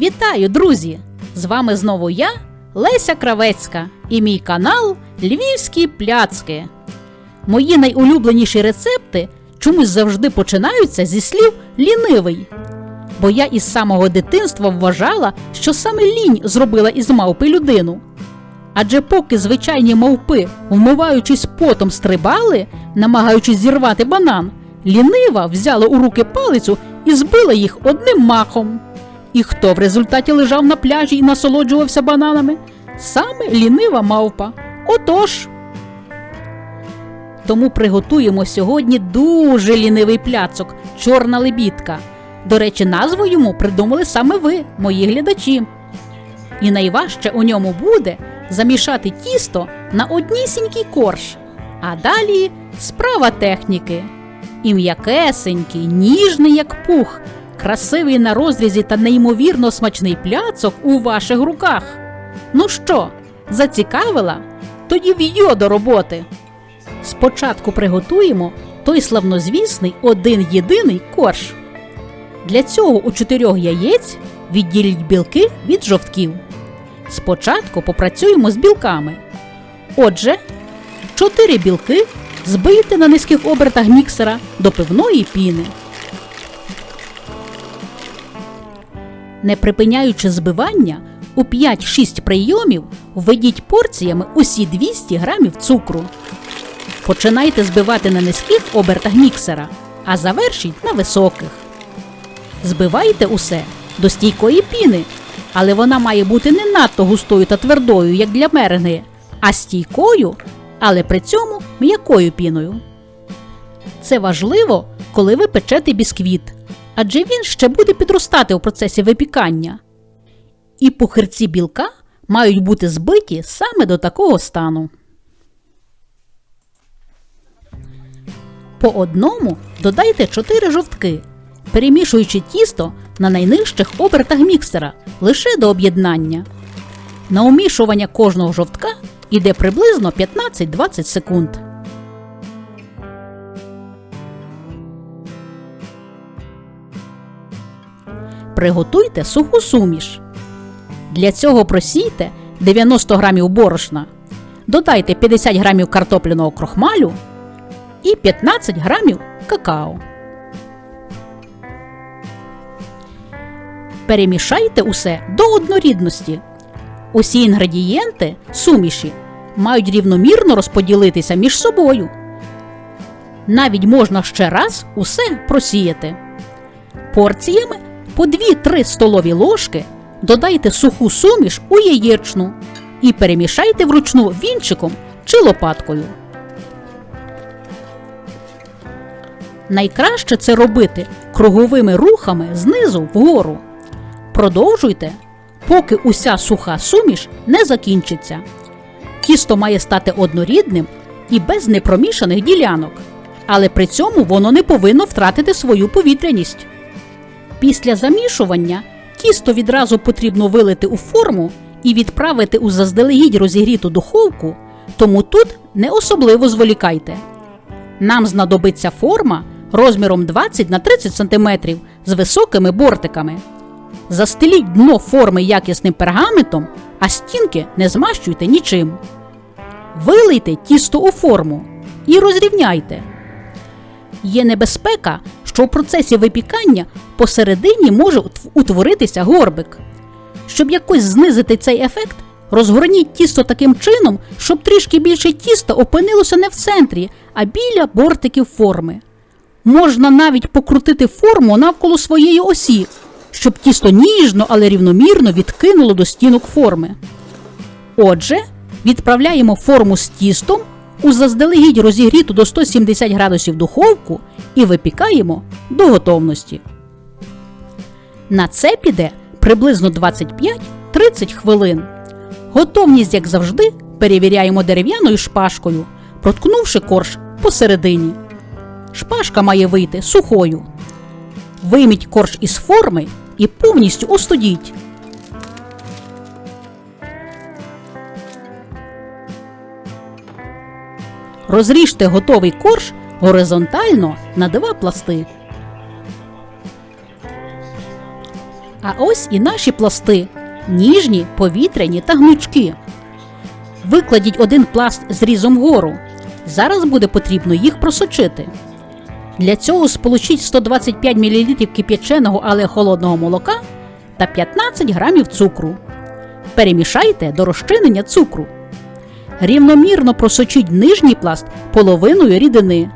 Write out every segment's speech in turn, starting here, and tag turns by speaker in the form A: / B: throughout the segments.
A: Вітаю, друзі! З вами знову я, Леся Кравецька, і мій канал Львівські пляцки. Мої найулюбленіші рецепти чомусь завжди починаються зі слів лінивий. Бо я із самого дитинства вважала, що саме лінь зробила із мавпи людину. Адже поки звичайні мавпи, вмиваючись потом, стрибали, намагаючись зірвати банан, лінива взяла у руки палицю і збила їх одним махом. І хто в результаті лежав на пляжі і насолоджувався бананами? Саме лінива мавпа. Отож. Тому приготуємо сьогодні дуже лінивий пляцок чорна лебідка. До речі, назву йому придумали саме ви, мої глядачі. І найважче у ньому буде замішати тісто на однісінький корж, а далі справа техніки. І м'якесенький, ніжний, як пух, красивий на розрізі та неймовірно смачний пляцок у ваших руках. Ну що, зацікавила? Тоді в'йо до роботи. Спочатку приготуємо той славнозвісний один єдиний корж. Для цього у чотирьох яєць відділіть білки від жовтків. Спочатку попрацюємо з білками. Отже, 4 білки збийте на низьких обертах міксера до пивної піни. Не припиняючи збивання, у 5-6 прийомів введіть порціями усі 200 грамів цукру. Починайте збивати на низьких обертах міксера, а завершіть на високих. Збивайте усе до стійкої піни, але вона має бути не надто густою та твердою, як для меренги, а стійкою, але при цьому м'якою піною. Це важливо, коли ви печете бісквіт, адже він ще буде підростати у процесі випікання. І пухирці білка мають бути збиті саме до такого стану. По одному додайте 4 жовтки, перемішуючи тісто на найнижчих обертах міксера лише до об'єднання. На умішування кожного жовтка йде приблизно 15-20 секунд. Приготуйте суху суміш. Для цього просійте 90 грамів борошна, додайте 50 грамів картопляного крохмалю і 15 грамів какао. Перемішайте усе до однорідності. Усі інгредієнти суміші мають рівномірно розподілитися між собою. Навіть можна ще раз усе просіяти. Порціями по 2-3 столові ложки додайте суху суміш у яєчну і перемішайте вручну вінчиком чи лопаткою. Найкраще це робити круговими рухами знизу вгору. Продовжуйте, поки уся суха суміш не закінчиться. Тісто має стати однорідним і без непромішаних ділянок, але при цьому воно не повинно втратити свою повітряність. Після замішування тісто відразу потрібно вилити у форму і відправити у заздалегідь розігріту духовку, тому тут не особливо зволікайте. Нам знадобиться форма розміром 20 на 30 см з високими бортиками. Застеліть дно форми якісним пергаментом, а стінки не змащуйте нічим. Вилийте тісто у форму і розрівняйте. Є небезпека, що в процесі випікання посередині може утворитися горбик. Щоб якось знизити цей ефект, розгорніть тісто таким чином, щоб трішки більше тіста опинилося не в центрі, а біля бортиків форми. Можна навіть покрутити форму навколо своєї осі, щоб тісто ніжно, але рівномірно відкинуло до стінок форми. Отже, відправляємо форму з тістом у заздалегідь розігріту до 170 градусів духовку і випікаємо до готовності. На це піде приблизно 25-30 хвилин. Готовність, як завжди, перевіряємо дерев'яною шпажкою, проткнувши корж посередині. Шпажка має вийти сухою. Вийміть корж із форми і повністю остудіть. Розріжте готовий корж горизонтально на два пласти. А ось і наші пласти ніжні, повітряні та гнучкі. Викладіть один пласт зрізом вгору. Зараз буде потрібно їх просочити. Для цього сполучіть 125 мл кип'яченого, але холодного молока та 15 грамів цукру. Перемішайте до розчинення цукру. Рівномірно просочіть нижній пласт половиною рідини.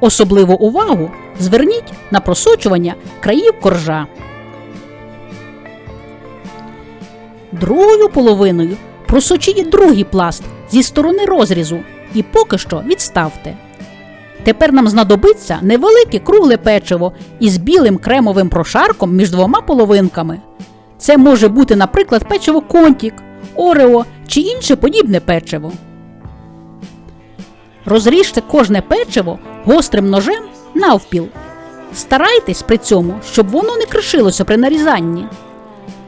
A: Особливу увагу зверніть на просочування країв коржа. Другою половиною просочіть другий пласт зі сторони розрізу і поки що відставте. Тепер нам знадобиться невелике кругле печиво із білим кремовим прошарком між двома половинками. Це може бути, наприклад, печиво контік, орео чи інше подібне печиво. Розріжте кожне печиво гострим ножем навпіл. Старайтесь при цьому, щоб воно не кришилося при нарізанні.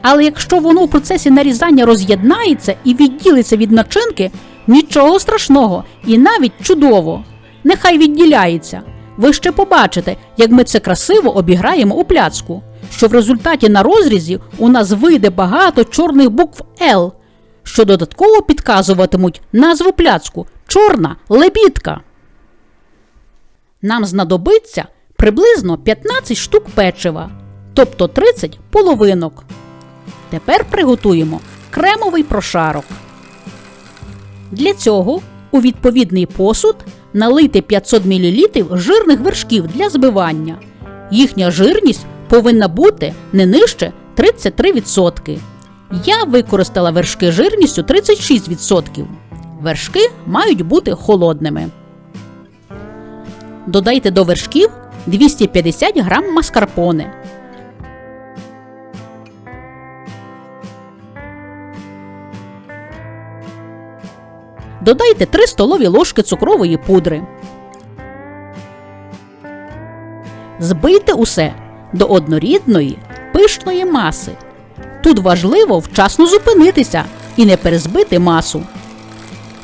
A: Але якщо воно у процесі нарізання роз'єднається і відділиться від начинки, нічого страшного і навіть чудово. Нехай відділяється. Ви ще побачите, як ми це красиво обіграємо у пляцку, що в результаті на розрізі у нас вийде багато чорних букв Л, що додатково підказуватимуть назву пляцку чорна лебідка. Нам знадобиться приблизно 15 штук печива, тобто 30 половинок. Тепер приготуємо кремовий прошарок. Для цього у відповідний посуд налийте 500 мл жирних вершків для збивання. Їхня жирність повинна бути не нижче 33%. Я використала вершки жирністю 36%. Вершки мають бути холодними. Додайте до вершків 250 г маскарпоне. Додайте 3 столові ложки цукрової пудри. Збийте усе до однорідної пишної маси. Тут важливо вчасно зупинитися і не перезбити масу.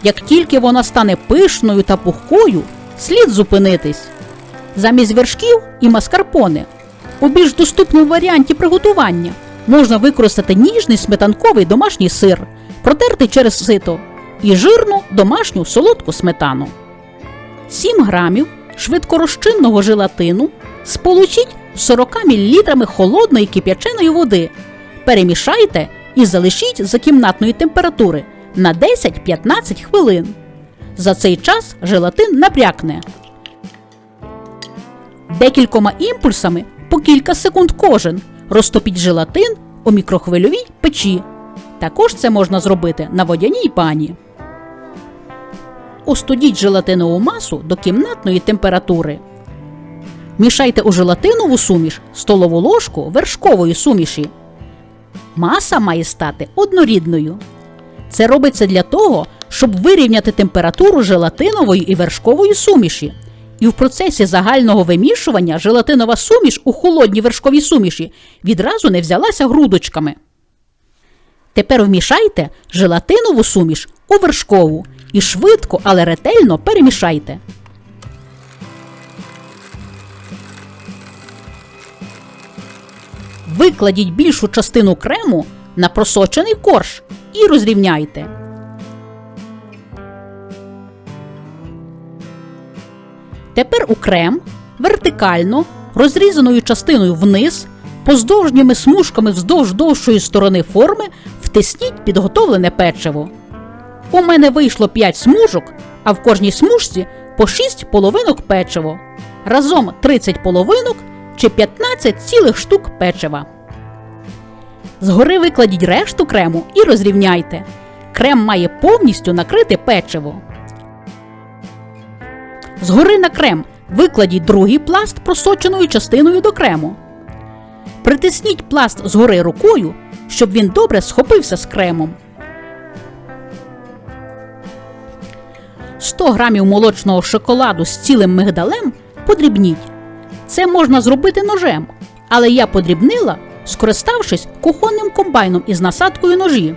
A: Як тільки вона стане пишною та пухкою, слід зупинитись. Замість вершків і маскарпоне у більш доступному варіанті приготування можна використати ніжний сметанковий домашній сир, протертий через сито і жирну домашню солодку сметану. 7 грамів швидкорозчинного желатину сполучіть з 40 мл холодної кип'яченої води. Перемішайте і залишіть за кімнатної температури на 10-15 хвилин. За цей час желатин напрякне. Декількома імпульсами по кілька секунд кожен розтопіть желатин у мікрохвильовій печі. Також це можна зробити на водяній бані. Остудіть желатинову масу до кімнатної температури. Мішайте у желатинову суміш столову ложку вершкової суміші. Маса має стати однорідною. Це робиться для того, щоб вирівняти температуру желатинової і вершкової суміші. І в процесі загального вимішування желатинова суміш у холодній вершковій суміші відразу не взялася грудочками. Тепер вмішайте желатинову суміш у вершкову і швидко, але ретельно перемішайте. Викладіть більшу частину крему на просочений корж і розрівняйте. Тепер у крем вертикально розрізаною частиною вниз, поздовжніми смужками вздовж довшої сторони форми втисніть підготовлене печиво. У мене вийшло 5 смужок, а в кожній смужці по 6 половинок печиво. Разом 30 половинок чи 15 цілих штук печива. Згори викладіть решту крему і розрівняйте. Крем має повністю накрити печиво. Згори на крем викладіть другий пласт просоченою частиною до крему. Притисніть пласт згори рукою, щоб він добре схопився з кремом. 100 грамів молочного шоколаду з цілим мигдалем подрібніть. Це можна зробити ножем, але я подрібнила, скориставшись кухонним комбайном із насадкою ножі.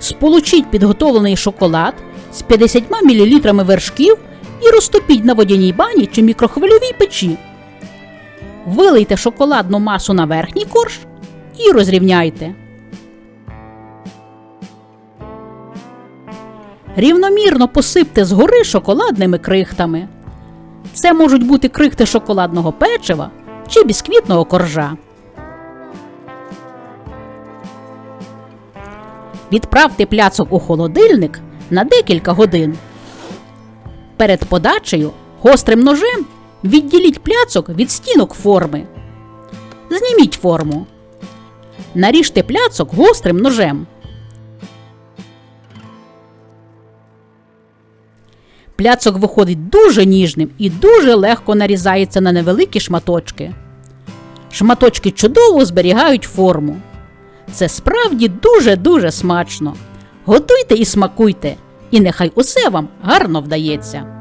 A: Сполучіть підготовлений шоколад з 50 мл вершків і розтопіть на водяній бані чи мікрохвильовій печі. Вилийте шоколадну масу на верхній корж і розрівняйте. Рівномірно посипте згори шоколадними крихтами. Це можуть бути крихти шоколадного печива чи бісквітного коржа. Відправте пляцок у холодильник на декілька годин. Перед подачею гострим ножем відділіть пляцок від стінок форми. Зніміть форму. Наріжте пляцок гострим ножем. Пляцок виходить дуже ніжним і дуже легко нарізається на невеликі шматочки. Шматочки чудово зберігають форму. Це справді дуже-дуже смачно. Готуйте і смакуйте, і нехай усе вам гарно вдається.